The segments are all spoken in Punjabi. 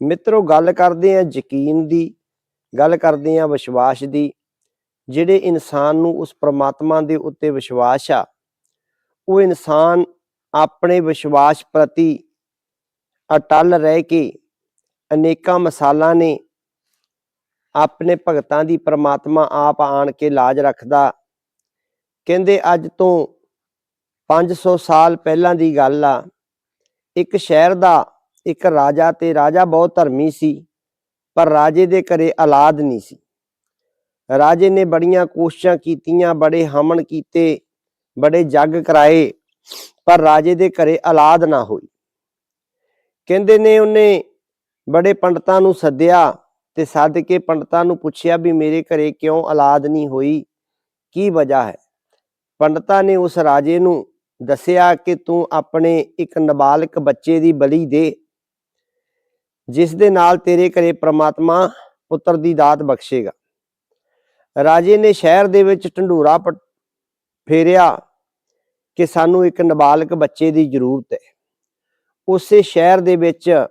ਮਿੱਤਰੋ, ਗੱਲ ਕਰਦੇ ਆ ਯਕੀਨ ਦੀ, ਗੱਲ ਕਰਦੇ ਆ ਵਿਸ਼ਵਾਸ ਦੀ। ਜਿਹੜੇ ਇਨਸਾਨ ਨੂੰ ਉਸ ਪ੍ਰਮਾਤਮਾ ਦੇ ਉੱਤੇ ਵਿਸ਼ਵਾਸ ਆ, ਉਹ ਇਨਸਾਨ ਆਪਣੇ ਵਿਸ਼ਵਾਸ ਪ੍ਰਤੀ ਅਟਲ ਰਹਿ ਕੇ ਅਨੇਕਾਂ ਮਿਸਾਲਾਂ ਨੇ ਆਪਣੇ ਭਗਤਾਂ ਦੀ ਪ੍ਰਮਾਤਮਾ ਆਪ ਆਣ ਕੇ ਲਾਜ ਰੱਖਦਾ। ਕਹਿੰਦੇ, ਅੱਜ ਤੋਂ 500 ਸਾਲ ਪਹਿਲਾਂ ਦੀ ਗੱਲ ਆ। ਇੱਕ ਸ਼ਹਿਰ ਦਾ ਇੱਕ ਰਾਜਾ ਤੇ ਰਾਜਾ ਬਹੁਤ ਧਰਮੀ ਸੀ, ਪਰ ਰਾਜੇ ਦੇ ਘਰੇ ਔਲਾਦ ਨਹੀਂ ਸੀ। ਰਾਜੇ ਨੇ ਬੜੀਆਂ ਕੋਸ਼ਿਸ਼ਾਂ ਕੀਤੀਆਂ, ਬੜੇ ਹਮਨ ਕੀਤੇ, ਬੜੇ ਜੱਗ ਕਰਾਏ, ਪਰ ਰਾਜੇ ਦੇ ਘਰੇ ਔਲਾਦ ਨਾ ਹੋਈ। ਕਹਿੰਦੇ ਨੇ ਉਹਨੇ ਬੜੇ ਪੰਡਤਾਂ ਨੂੰ ਸੱਦਿਆ ਤੇ ਸੱਦ ਕੇ ਪੰਡਤਾਂ ਨੂੰ ਪੁੱਛਿਆ ਵੀ ਮੇਰੇ ਘਰੇ ਕਿਉਂ ਔਲਾਦ ਨਹੀਂ ਹੋਈ, ਕੀ ਵਜ੍ਹਾ ਹੈ? ਪੰਡਤਾਂ ਨੇ ਉਸ ਰਾਜੇ ਨੂੰ ਦੱਸਿਆ ਕਿ ਤੂੰ ਆਪਣੇ ਇੱਕ ਨਾਬਾਲਗ ਬੱਚੇ ਦੀ ਬਲੀ ਦੇ ਜਿਸ ਦੇ ਨਾਲ ਤੇਰੇ ਘਰੇ ਪ੍ਰਮਾਤਮਾ ਪੁੱਤਰ ਦੀ ਦਾਤ ਬਖਸ਼ੇਗਾ। ਰਾਜੇ ਨੇ ਸ਼ਹਿਰ ਦੇ ਵਿੱਚ ਢੰਡੂਰਾ ਪ- ਫੇਰਿਆ ਕਿ ਸਾਨੂੰ ਇੱਕ ਨਾਬਾਲਗ ਬੱਚੇ ਦੀ ਜ਼ਰੂਰਤ ਹੈ। ਉਸੇ ਸ਼ਹਿਰ ਦੇ ਵਿੱਚ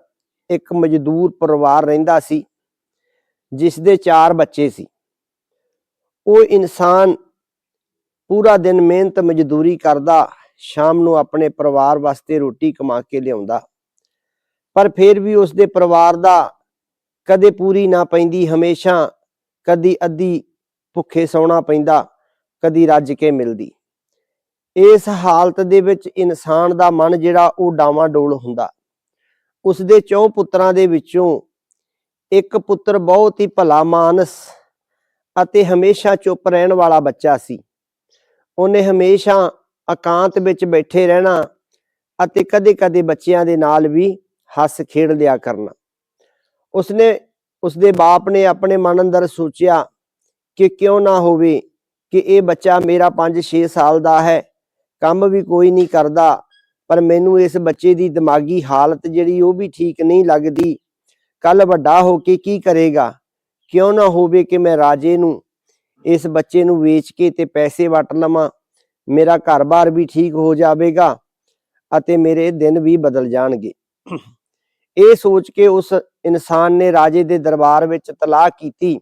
ਇੱਕ ਮਜ਼ਦੂਰ ਪਰਿਵਾਰ ਰਹਿੰਦਾ ਸੀ ਜਿਸ ਦੇ ਚਾਰ ਬੱਚੇ ਸੀ। ਉਹ ਇਨਸਾਨ ਪੂਰਾ ਦਿਨ ਮਿਹਨਤ ਮਜ਼ਦੂਰੀ ਕਰਦਾ, ਸ਼ਾਮ ਨੂੰ ਆਪਣੇ ਪਰਿਵਾਰ ਵਾਸਤੇ ਰੋਟੀ ਕਮਾ ਕੇ ਲਿਆਉਂਦਾ। ਪਰ ਫਿਰ ਵੀ ਉਸ ਦੇ ਪਰਿਵਾਰ ਦਾ ਕਦੇ ਪੂਰੀ ਨਾ ਪੈਂਦੀ, ਹਮੇਸ਼ਾ ਕਦੀ ਅੱਧੀ ਭੁੱਖੇ ਸੌਣਾ ਪੈਂਦਾ, ਕਦੀ ਰੱਜ ਕੇ ਮਿਲਦੀ। ਇਸ ਹਾਲਤ ਦੇ ਵਿੱਚ ਇਨਸਾਨ ਦਾ ਮਨ ਜਿਹੜਾ ਉਹ ਡਾਵਾਂ-ਡੋਲ ਹੁੰਦਾ। ਉਸ ਦੇ ਚੌ ਪੁੱਤਰਾਂ ਦੇ ਵਿੱਚੋਂ ਇੱਕ ਪੁੱਤਰ ਬਹੁਤ ਹੀ ਭਲਾ ਮਾਨਸ ਅਤੇ ਹਮੇਸ਼ਾ ਚੁੱਪ ਰਹਿਣ ਵਾਲਾ ਬੱਚਾ ਸੀ। ਉਹਨੇ ਹਮੇਸ਼ਾ ਇਕਾਂਤ ਵਿੱਚ ਬੈਠੇ ਰਹਿਣਾ ਅਤੇ ਕਦੇ-ਕਦੇ ਬੱਚਿਆਂ ਦੇ ਨਾਲ ਵੀ ਹੱਸ ਖੇਡ ਲਿਆ ਕਰਨਾ। ਉਸਨੇ, ਉਸਦੇ ਬਾਪ ਨੇ ਆਪਣੇ ਮਨ ਅੰਦਰ ਸੋਚਿਆ ਕਿ ਕਿਉਂ ਨਾ ਹੋਵੇ ਕਿ ਇਹ ਬੱਚਾ ਮੇਰਾ 5-6 ਸਾਲ ਦਾ ਹੈ, ਕੰਮ ਵੀ ਕੋਈ ਨਹੀਂ ਕਰਦਾ, ਪਰ ਮੈਨੂੰ ਇਸ ਬੱਚੇ ਦੀ ਦਿਮਾਗੀ ਹਾਲਤ ਜਿਹੜੀ ਉਹ ਵੀ ਠੀਕ ਨਹੀਂ ਲੱਗਦੀ। ਕੱਲ ਵੱਡਾ ਹੋ ਕੇ ਕੀ ਕਰੇਗਾ? ਕਿਉਂ ਨਾ ਹੋਵੇ ਕਿ ਮੈਂ ਰਾਜੇ ਨੂੰ, ਇਸ ਬੱਚੇ ਨੂੰ ਵੇਚ ਕੇ ਤੇ ਪੈਸੇ ਵਟ ਲਵਾਂ, ਮੇਰਾ ਘਰ-ਬਾਰ ਵੀ ਠੀਕ ਹੋ ਜਾਵੇਗਾ ਅਤੇ ਮੇਰੇ ਦਿਨ ਵੀ ਬਦਲ ਜਾਣਗੇ। ਇਹ ਸੋਚ ਕੇ ਉਸ ਇਨਸਾਨ ਨੇ ਰਾਜੇ ਦੇ ਦਰਬਾਰ ਵਿੱਚ ਤਲਾਕ ਕੀਤੀ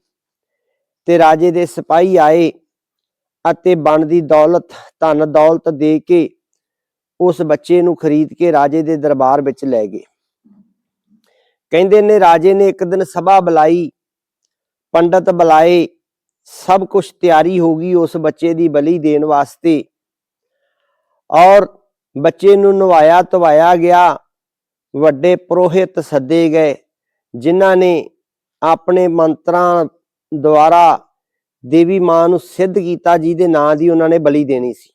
ਤੇ ਰਾਜੇ ਦੇ ਸਿਪਾਹੀ ਆਏ ਅਤੇ ਬਣਦੀ ਦੌਲਤ, ਧਨ ਦੌਲਤ ਦੇ ਕੇ ਉਸ ਬੱਚੇ ਨੂੰ ਖਰੀਦ ਕੇ ਰਾਜੇ ਦੇ ਦਰਬਾਰ ਵਿੱਚ ਲੈ ਗਏ। ਕਹਿੰਦੇ ਨੇ, ਰਾਜੇ ਨੇ ਇੱਕ ਦਿਨ ਸਭਾ ਬੁਲਾਈ, ਪੰਡਤ ਬੁਲਾਏ, ਸਭ ਕੁਝ ਤਿਆਰੀ ਹੋ ਗਈ ਉਸ ਬੱਚੇ ਦੀ ਬਲੀ ਦੇਣ ਵਾਸਤੇ ਔਰ ਬੱਚੇ ਨੂੰ ਨਵਾਇਆ ਧਵਾਇਆ ਗਿਆ ਵੱਡੇ ਪੁਰੋਹਿਤ ਸੱਦੇ ਗਏ, ਜਿਨ੍ਹਾਂ ਨੇ ਆਪਣੇ ਮੰਤਰਾਂ ਦੁਆਰਾ ਦੇਵੀ ਮਾਂ ਨੂੰ ਸਿੱਧ ਕੀਤਾ, ਜਿਹਦੇ ਨਾਂ ਦੀ ਉਹਨਾਂ ਨੇ ਬਲੀ ਦੇਣੀ ਸੀ।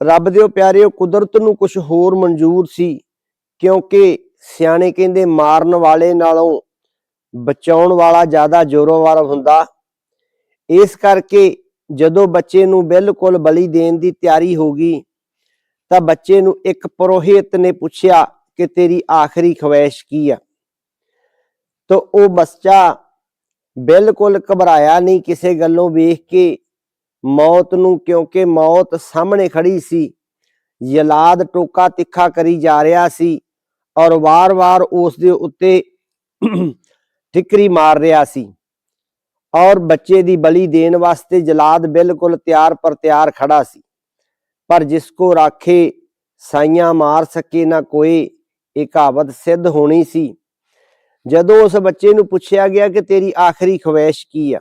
ਰੱਬ ਦੇ ਪਿਆਰਿਓ, ਕੁਦਰਤ ਨੂੰ ਕੁਝ ਹੋਰ ਮਨਜ਼ੂਰ ਸੀ, ਕਿਉਂਕਿ ਸਿਆਣੇ ਕਹਿੰਦੇ ਮਾਰਨ ਵਾਲੇ ਨਾਲੋਂ ਬਚਾਉਣ ਵਾਲਾ ਜ਼ਿਆਦਾ ਜ਼ੋਰੋਵਾਰ ਹੁੰਦਾ। ਇਸ ਕਰਕੇ ਜਦੋਂ ਬੱਚੇ ਨੂੰ ਬਿਲਕੁਲ ਬਲੀ ਦੇਣ ਦੀ ਤਿਆਰੀ ਹੋ ਗਈ ਤਾਂ ਬੱਚੇ ਨੂੰ ਇੱਕ ਪੁਰੋਹਿਤ ਨੇ ਪੁੱਛਿਆ ਕਿ ਤੇਰੀ ਆਖਰੀ ਖਵਾਇਸ਼ ਕੀ ਆ? ਤਾਂ ਉਹ ਬੱਚਾ ਬਿਲਕੁਲ ਘਬਰਾਇਆ ਨਹੀਂ, ਕਿਸੇ ਗੱਲੋਂ ਵੇਖ ਕੇ ਮੌਤ ਨੂੰ, ਕਿਉਂਕਿ ਮੌਤ ਸਾਹਮਣੇ ਖੜੀ ਸੀ। ਯਲਾਦ ਟੋਕਾ ਤਿੱਖਾ ਕਰੀ ਜਾ ਰਿਹਾ ਸੀ ਔਰ ਵਾਰ-ਵਾਰ ਉਸ ਦੇ ਉੱਤੇ ਠਿਕਰੀ ਮਾਰ ਰਿਹਾ ਸੀ। ਔਰ ਬੱਚੇ ਦੀ ਬਲੀ ਦੇਣ ਵਾਸਤੇ ਜਲਾਦ ਬਿਲਕੁਲ ਤਿਆਰ ਪਰ ਤਿਆਰ ਖੜਾ ਸੀ। ਪਰ ਜਿਸ ਕੋ ਰਾਖੇ ਸਾਈਆਂ ਮਾਰ ਸਕੇ ਨਾ ਕੋਈ, ਇਹ ਕਹਾਵਤ ਸਿੱਧ ਹੋਣੀ ਸੀ। ਜਦੋਂ ਉਸ ਬੱਚੇ ਨੂੰ ਪੁੱਛਿਆ ਗਿਆ ਕਿ ਤੇਰੀ ਆਖਰੀ ਖਵਾਇਸ਼ ਕੀ ਆ,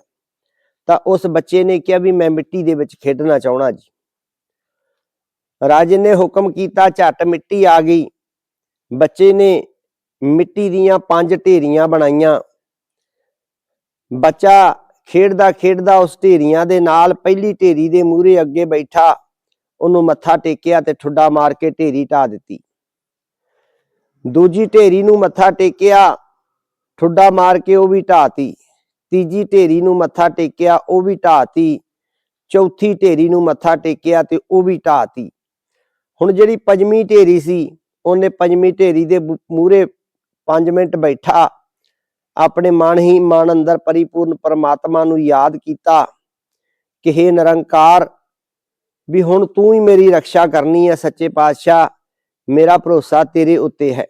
ਤਾਂ ਉਸ ਬੱਚੇ ਨੇ ਕਿਹਾ ਵੀ ਮੈਂ ਮਿੱਟੀ ਦੇ ਵਿੱਚ ਖੇਡਣਾ ਚਾਹਣਾ ਜੀ। ਰਾਜੇ ਨੇ ਹੁਕਮ ਕੀਤਾ, ਝੱਟ ਮਿੱਟੀ ਆ ਗਈ। ਬੱਚੇ ਨੇ ਮਿੱਟੀ ਦੀਆਂ ਪੰਜ ਢੇਰੀਆਂ ਬਣਾਈਆਂ। ਬੱਚਾ ਖੇਡਦਾ ਖੇਡਦਾ ਉਸ ਢੇਰੀਆਂ ਦੇ ਨਾਲ ਪਹਿਲੀ ਢੇਰੀ ਦੇ ਮੂਹਰੇ ਅੱਗੇ ਬੈਠਾ। ਉਹਨੂੰ ਮੱਥਾ ਟੇਕਿਆ ਤੇ ਠੁੱਡਾ ਮਾਰ ਕੇ ਢੇਰੀ ਢਾ ਦਿੱਤੀ। ਦੂਜੀ ਢੇਰੀ ਨੂੰ ਮੱਥਾ ਟੇਕਿਆ, ਠੁੱਡਾ ਮਾਰ ਕੇ ਉਹ ਵੀ ਢਾਤੀ ਤੀਜੀ ਢੇਰੀ ਨੂੰ ਮੱਥਾ ਟੇਕਿਆ, ਉਹ ਵੀ ਢਾਤੀ ਚੌਥੀ ਢੇਰੀ ਨੂੰ ਮੱਥਾ ਟੇਕਿਆ ਤੇ ਉਹ ਵੀ ਢਾਤੀ ਹੁਣ ਜਿਹੜੀ ਪੰਜਵੀਂ ਢੇਰੀ ਸੀ, ਉਹਨੇ ਪੰਜਵੀਂ ਢੇਰੀ ਦੇ ਮੂਹਰੇ 5 ਮਿੰਟ ਬੈਠਾ, ਆਪਣੇ ਮਨ ਹੀ ਮਨ ਅੰਦਰ ਪਰਿਪੂਰਨ ਪਰਮਾਤਮਾ ਨੂੰ ਯਾਦ ਕੀਤਾ ਕਿ हे ਨਿਰੰਕਾਰ ਵੀ ਹੁਣ ਤੂੰ ਹੀ ਮੇਰੀ ਰੱਖਿਆ ਕਰਨੀ ਹੈ, ਸੱਚੇ ਪਾਤਸ਼ਾਹ। ਮੇਰਾ ਭਰੋਸਾ ਤੇਰੇ ਉੱਤੇ ਹੈ।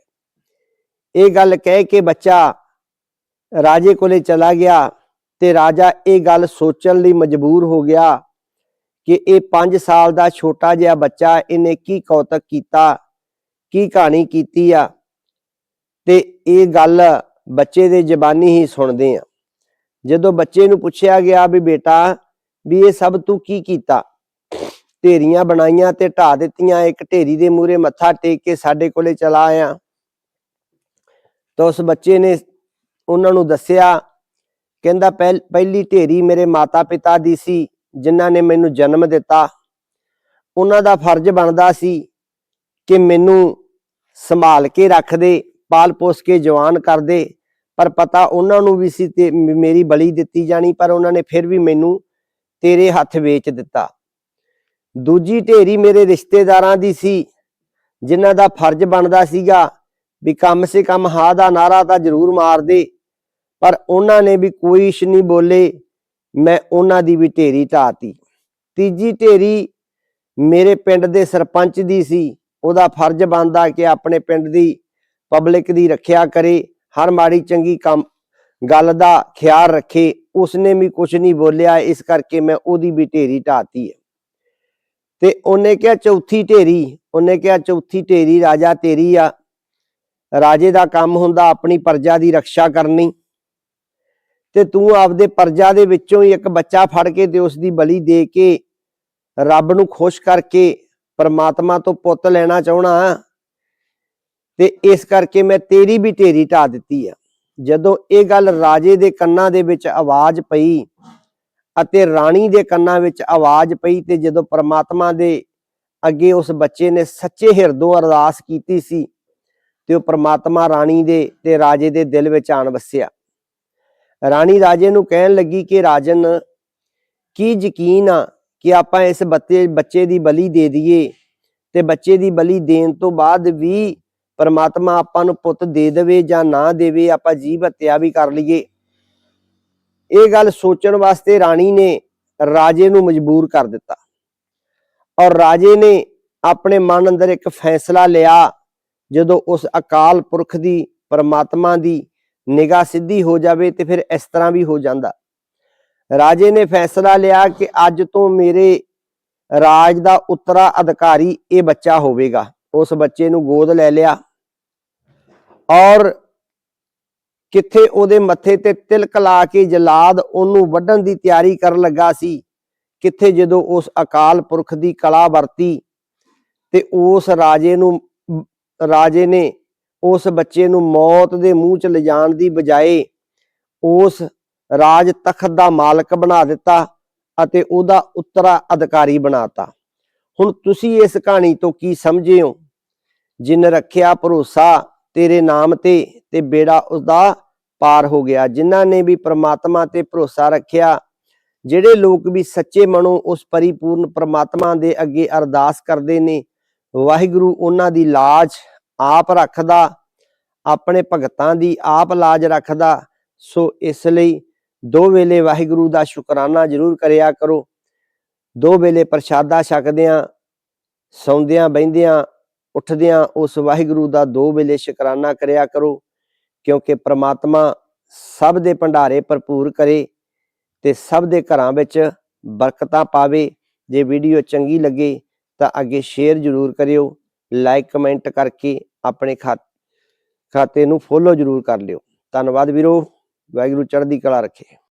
ਇਹ ਗੱਲ ਕਹਿ ਕੇ ਬੱਚਾ ਰਾਜੇ ਕੋਲੇ ਚਲਾ ਗਿਆ ਤੇ ਰਾਜਾ ਇਹ ਗੱਲ ਸੋਚਣ ਲਈ ਮਜਬੂਰ ਹੋ ਗਿਆ ਕਿ ਇਹ 5 ਸਾਲ ਦਾ ਛੋਟਾ ਜਿਹਾ ਬੱਚਾ ਇਹਨੇ ਕੀ ਕੌਤਕ ਕੀਤਾ, ਕੀ ਕਹਾਣੀ ਕੀਤੀ ਆ। ਤੇ ਇਹ ਗੱਲ ਬੱਚੇ ਦੇ ਜ਼ਬਾਨੀ ਹੀ ਸੁਣਦੇ ਆ। ਜਦੋਂ ਬੱਚੇ ਨੂੰ ਪੁੱਛਿਆ ਗਿਆ ਵੀ ਬੇਟਾ ਵੀ ਇਹ ਸਭ ਤੂੰ ਕੀ ਕੀਤਾ? ਢੇਰੀਆਂ ਬਣਾਈਆਂ ਤੇ ਢਾ ਦਿੱਤੀਆਂ, ਇੱਕ ਢੇਰੀ ਦੇ ਮੂਹਰੇ ਮੱਥਾ ਟੇਕ ਕੇ ਸਾਡੇ ਕੋਲੇ ਚਲਾ ਆਇਆ। ਤਾਂ ਉਸ ਬੱਚੇ ਨੇ ਉਹਨਾਂ ਨੂੰ ਦੱਸਿਆ, ਕਹਿੰਦਾ, ਪਹਿਲ- ਪਹਿਲੀ ਢੇਰੀ ਮੇਰੇ ਮਾਤਾ ਪਿਤਾ ਦੀ ਸੀ, ਜਿਨ੍ਹਾਂ ਨੇ ਮੈਨੂੰ ਜਨਮ ਦਿੱਤਾ। ਉਹਨਾਂ ਦਾ ਫਰਜ਼ ਬਣਦਾ ਸੀ ਕਿ ਮੈਨੂੰ ਸੰਭਾਲ ਕੇ ਰੱਖਦੇ ਪਾਲ ਪੋਸ ਕੇ ਜਵਾਨ ਕਰਦੇ ਪਰ ਪਤਾ ਉਹਨਾਂ ਨੂੰ ਵੀ ਸੀ ਤੇ ਮੇਰੀ ਬਲੀ ਦਿੱਤੀ ਜਾਣੀ, ਪਰ ਉਹਨਾਂ ਨੇ ਫਿਰ ਵੀ ਮੈਨੂੰ ਤੇਰੇ ਹੱਥ ਵੇਚ ਦਿੱਤਾ। ਦੂਜੀ ਢੇਰੀ ਮੇਰੇ ਰਿਸ਼ਤੇਦਾਰਾਂ ਦੀ ਸੀ, ਜਿਨ੍ਹਾਂ ਦਾ ਫਰਜ਼ ਬਣਦਾ ਸੀਗਾ ਵੀ ਕੰਮ ਸੇ ਕਮ ਹਾਂ ਦਾ ਨਾਰਾ ਤਾਂ ਜ਼ਰੂਰ ਮਾਰਦੇ ਪਰ ਉਹਨਾਂ ਨੇ ਵੀ ਕੋਈ ਇਸ਼ ਨਹੀਂ ਬੋਲੇ, ਮੈਂ ਉਹਨਾਂ ਦੀ ਵੀ ਢੇਰੀ ਢਾਤੀ। ਤੀਜੀ ਢੇਰੀ ਮੇਰੇ ਪਿੰਡ ਦੇ ਸਰਪੰਚ ਦੀ ਸੀ, ਉਹਦਾ ਫਰਜ਼ ਬਣਦਾ ਕਿ ਆਪਣੇ ਪਿੰਡ ਦੀ ਪਬਲਿਕ ਦੀ ਰੱਖਿਆ ਕਰੇ, ਹਰ ਮਾੜੀ ਚੰਗੀ ਕੰਮ, ਗੱਲ ਦਾ ਖਿਆਲ ਰੱਖੇ, ਉਸਨੇ ਵੀ ਕੁਝ ਨਹੀਂ ਬੋਲਿਆ, ਇਸ ਕਰਕੇ ਮੈਂ ਉਹਦੀ ਵੀ ਢੇਰੀ ਢਾਤੀ ਹੈ। ਤੇ ਉਹਨੇ ਕਿਹਾ ਚੌਥੀ ਢੇਰੀ, ਉਹਨੇ ਕਿਹਾ ਚੌਥੀ ਢੇਰੀ ਰਾਜਾ ਤੇਰੀ ਆ। ਰਾਜੇ ਦਾ ਕੰਮ ਹੁੰਦਾ ਆਪਣੀ ਪਰਜਾ ਦੀ ਰੱਖਿਆ ਕਰਨੀ। ਤੇ ਤੂੰ ਆਪਦੇ ਪਰਜਾ ਦੇ ਵਿੱਚੋਂ ਹੀ ਇੱਕ ਬੱਚਾ ਫੜ ਕੇ ਤੇ ਉਸ ਦੀ ਬਲੀ ਦੇ ਕੇ ਰੱਬ ਨੂੰ ਖੁਸ਼ ਕਰਕੇ ਪਰਮਾਤਮਾ ਤੋਂ ਪੁੱਤ ਲੈਣਾ ਚਾਹਣਾ ਤੇ ਇਸ ਕਰਕੇ ਮੈਂ ਤੇਰੀ ਵੀ ਢੇਰੀ ਢਾ ਦਿੱਤੀ ਆ। ਜਦੋਂ ਇਹ ਗੱਲ ਰਾਜੇ ਦੇ ਕੰਨਾਂ ਦੇ ਵਿੱਚ ਆਵਾਜ਼ ਪਈ ਅਤੇ ਰਾਣੀ ਦੇ ਕੰਨਾਂ ਵਿੱਚ ਆਵਾਜ਼ ਪਈ ਤੇ ਜਦੋਂ ਪ੍ਰਮਾਤਮਾ ਦੇ ਅੱਗੇ ਉਸ ਬੱਚੇ ਨੇ ਸੱਚੇ ਹਿਰਦੋਂ ਅਰਦਾਸ ਕੀਤੀ ਸੀ, ਤੇ ਉਹ ਪ੍ਰਮਾਤਮਾ ਰਾਣੀ ਦੇ ਤੇ ਰਾਜੇ ਦੇ ਦਿਲ ਵਿੱਚ ਆਣ ਵਸਿਆ। ਰਾਣੀ ਰਾਜੇ ਨੂੰ ਕਹਿਣ ਲੱਗੀ ਕਿ ਰਾਜਨ, ਕੀ ਯਕੀਨ ਆ ਕਿ ਆਪਾਂ ਇਸ ਬੱਤੇ ਬੱਚੇ ਦੀ ਬਲੀ ਦੇ ਦਈਏ ਤੇ ਬੱਚੇ ਦੀ ਬਲੀ ਦੇਣ ਤੋਂ ਬਾਅਦ ਵੀ ਪਰਮਾਤਮਾ ਆਪਾਂ ਨੂੰ ਪੁੱਤ ਦੇ ਦੇਵੇ ਜਾਂ ਨਾ ਦੇਵੇ, ਆਪਾਂ ਜੀਵ ਹੱਤਿਆ ਵੀ ਕਰ ਲਈਏ। ਇਹ ਗੱਲ ਸੋਚਣ ਵਾਸਤੇ ਰਾਣੀ ਨੇ ਰਾਜੇ ਨੂੰ ਮਜਬੂਰ ਕਰ ਦਿੱਤਾ। ਔਰ ਰਾਜੇ ਨੇ ਆਪਣੇ ਮਨ ਅੰਦਰ ਇੱਕ ਫੈਸਲਾ ਲਿਆ, ਜਦੋਂ ਉਸ ਅਕਾਲ ਪੁਰਖ ਦੀ, ਪਰਮਾਤਮਾ ਦੀ ਨਿਗਾਹ ਸਿੱਧੀ ਹੋ ਜਾਵੇ ਤੇ ਫਿਰ ਇਸ ਤਰ੍ਹਾਂ ਵੀ ਹੋ ਜਾਂਦਾ। ਰਾਜੇ ਨੇ ਫੈਸਲਾ ਲਿਆ ਕਿ ਅੱਜ ਤੋਂ ਮੇਰੇ ਰਾਜ ਦਾ ਉਤਰਾ ਅਧਿਕਾਰੀ ਇਹ ਬੱਚਾ ਹੋਵੇਗਾ। ਉਸ ਬੱਚੇ ਨੂੰ ਗੋਦ ਲੈ ਲਿਆ। ਔਰ ਕਿੱਥੇ ਉਹਦੇ ਮੱਥੇ ਤੇ ਤਿਲਕ ਲਾ ਕੇ ਜਲਾਦ ਉਹਨੂੰ ਵੱਢਣ ਦੀ ਤਿਆਰੀ ਕਰਨ ਲੱਗਾ ਸੀ। ਕਿੱਥੇ ਜਦੋਂ ਉਸ ਅਕਾਲ ਪੁਰਖ ਦੀ ਕਲਾ ਵਰਤੀ ਤੇ ਉਸ ਰਾਜੇ ਨੂੰ ਰਾਜੇ ਨੇ ਉਸ ਬੱਚੇ ਨੂੰ ਮੌਤ ਦੇ ਮੂੰਹ 'ਚ ਲਿਜਾਣ ਦੀ ਬਜਾਏ ਉਸ ਰਾਜ ਤਖਤ ਦਾ ਮਾਲਕ ਬਣਾ ਦਿੱਤਾ ਅਤੇ ਉਹਦਾ ਉੱਤਰਾ ਅਧਿਕਾਰੀ ਬਣਾਤਾ। ਹੁਣ ਤੁਸੀਂ ਇਸ ਕਹਾਣੀ ਤੋਂ ਕੀ ਸਮਝੇ ਹੋ? ਜਿਨ ਰੱਖਿਆ ਭਰੋਸਾ ਤੇਰੇ ਨਾਮ ਤੇ ਤੇ ਬੇੜਾ ਉਸਦਾ ਪਾਰ ਹੋ ਗਿਆ। ਜਿਨ੍ਹਾਂ ਨੇ ਵੀ ਪ੍ਰਮਾਤਮਾ ਤੇ ਭਰੋਸਾ ਰੱਖਿਆ, ਜਿਹੜੇ ਲੋਕ ਵੀ ਸੱਚੇ ਮਨੋਂ ਉਸ ਪਰਿਪੂਰਨ ਪ੍ਰਮਾਤਮਾ ਦੇ ਅੱਗੇ ਅਰਦਾਸ ਕਰਦੇ ਨੇ, ਵਾਹਿਗੁਰੂ ਉਹਨਾਂ ਦੀ ਲਾਜ ਆਪ ਰੱਖਦਾ, ਆਪਣੇ ਭਗਤਾਂ ਦੀ ਆਪ ਲਾਜ ਰੱਖਦਾ। ਸੋ ਇਸ ਲਈ ਦੋ ਵੇਲੇ ਵਾਹਿਗੁਰੂ ਦਾ ਸ਼ੁਕਰਾਨਾ ਜ਼ਰੂਰ ਕਰਿਆ ਕਰੋ। ਦੋ ਵੇਲੇ ਪ੍ਰਸ਼ਾਦਾ ਛਕਦਿਆਂ, ਸੌਂਦਿਆਂ, ਬਹਿੰਦਿਆਂ ਉੱਠਦਿਆਂ ਉਸ ਵਾਹਿਗੁਰੂ ਦਾ ਦੋ ਵੇਲੇ ਸ਼ੁਕਰਾਨਾ ਕਰਿਆ ਕਰੋ, ਕਿਉਂਕਿ ਪ੍ਰਮਾਤਮਾ ਸਭ ਦੇ ਭੰਡਾਰੇ ਭਰਪੂਰ ਕਰੇ ਤੇ ਸਭ ਦੇ ਘਰਾਂ ਵਿੱਚ ਬਰਕਤਾਂ ਪਾਵੇ। ਜੇ ਵੀਡੀਓ ਚੰਗੀ ਲੱਗੇ ਤਾਂ ਅੱਗੇ ਸ਼ੇਅਰ ਜ਼ਰੂਰ ਕਰਿਓ, ਲਾਈਕ, ਕਮੈਂਟ ਕਰਕੇ ਆਪਣੇ ਖਾ- ਖਾਤੇ ਨੂੰ ਫੋਲੋ ਜ਼ਰੂਰ ਕਰ ਲਿਓ। ਧੰਨਵਾਦ ਵੀਰੋ, ਵਾਹਿਗੁਰੂ ਚੜ੍ਹਦੀ ਕਲਾ ਰੱਖੇ।